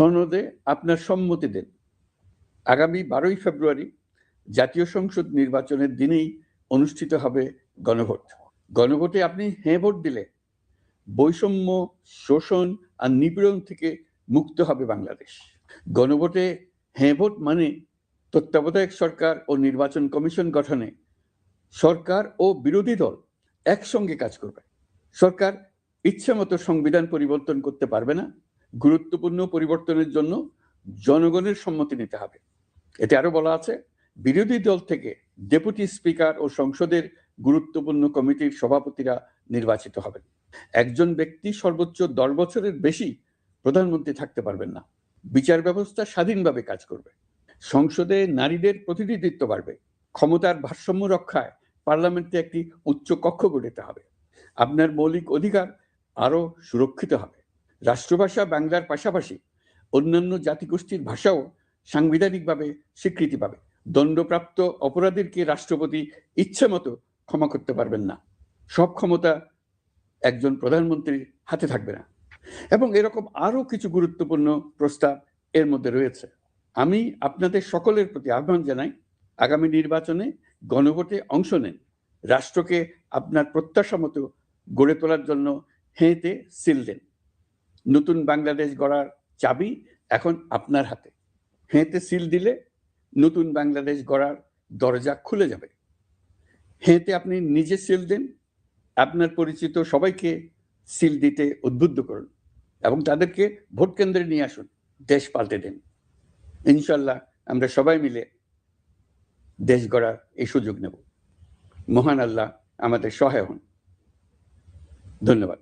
সনদে আপনার সম্মতি দেন। আগামী বারোই ফেব্রুয়ারি জাতীয় সংসদ নির্বাচনের দিনেই অনুষ্ঠিত হবে গণভোট। গণভোটে আপনি হ্যাঁ ভোট দিলে বৈষম্য, শোষণ আর নিপীড়ন থেকে মুক্ত হবে বাংলাদেশ। গণভোটে হ্যাঁ ভোট মানে তত্ত্বাবধায়ক সরকার ও নির্বাচন কমিশন গঠনে সরকার ও বিরোধী দল একসঙ্গে কাজ করবে। সরকার ইচ্ছামতো সংবিধান পরিবর্তন করতে পারবে না। গুরুত্বপূর্ণ পরিবর্তনের জন্য জনগণের সম্মতি নিতে হবে। এতে আরও বলা আছে, বিরোধী দল থেকে ডেপুটি স্পিকার ও সংসদের গুরুত্বপূর্ণ কমিটির সভাপতিরা নির্বাচিত হবেন। একজন ব্যক্তি সর্বোচ্চ দশ বছরের বেশি প্রধানমন্ত্রী থাকতে পারবেন না। বিচার ব্যবস্থা স্বাধীনভাবে কাজ করবে। সংসদে নারীদের প্রতিনিধিত্ব বাড়বে। ক্ষমতার ভারসাম্য রক্ষায় পার্লামেন্টে একটি উচ্চ কক্ষ গঠিত হবে। আপনার মৌলিক অধিকার আরও সুরক্ষিত হবে। রাষ্ট্রভাষা বাংলার পাশাপাশি অন্যান্য জাতিগোষ্ঠীর ভাষাও সাংবিধানিকভাবে স্বীকৃতি পাবে। দণ্ডপ্রাপ্ত অপরাধীকে রাষ্ট্রপতি ইচ্ছে মতো ক্ষমা করতে পারবেন না। সব ক্ষমতা একজন প্রধানমন্ত্রীর হাতে থাকবে না। এবং এরকম আরও কিছু গুরুত্বপূর্ণ প্রস্তাব এর মধ্যে রয়েছে। আমি আপনাদের সকলের প্রতি আহ্বান জানাই, আগামী নির্বাচনে গণভোটে অংশ নেন, রাষ্ট্রকে আপনার প্রত্যাশা মতো গড়ে তোলার জন্য হেঁতে সিল দেন। নতুন বাংলাদেশ গড়ার চাবি এখন আপনার হাতে। হেঁতে সিল দিলে নতুন বাংলাদেশ গড়ার দরজা খুলে যাবে। হেঁতে আপনি নিজে সিল দেন, আপনার পরিচিত সবাইকে সিল দিতে উদ্বুদ্ধ করুন এবং তাদেরকে ভোট কেন্দ্রে নিয়ে আসুন, দেশ পাল্টে দেন। ইনশাল্লাহ আমরা সবাই মিলে দেশ গড়ার এই সুযোগ নেব। মহান আল্লাহ আমাদের সহায় হন। ধন্যবাদ।